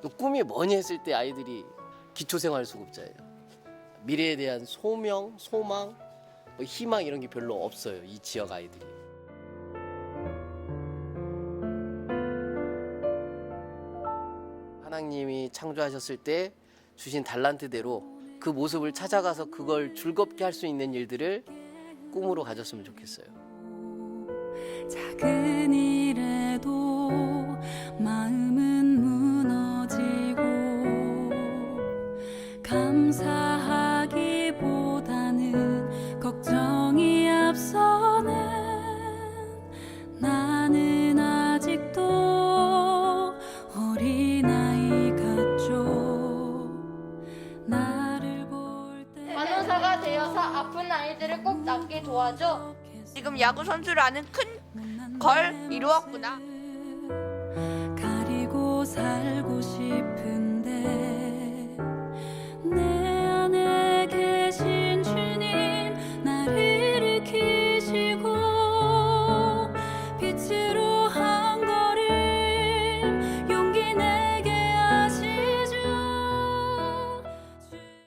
또 꿈이 뭐니 했을 때 아이들이 기초생활 수급자예요. 미래에 대한 소명, 소망, 뭐 희망 이런 게 별로 없어요. 이 지역 아이들이. 하나님이 창조하셨을 때 주신 달란트대로 그 모습을 찾아가서 그걸 즐겁게 할 수 있는 일들을 꿈으로 가졌으면 좋겠어요. 작은 되어서 아픈 아이들을 꼭 낫게 도와줘. 지금 야구 선수라는 큰 걸 이루었구나. 가리고 살고 싶은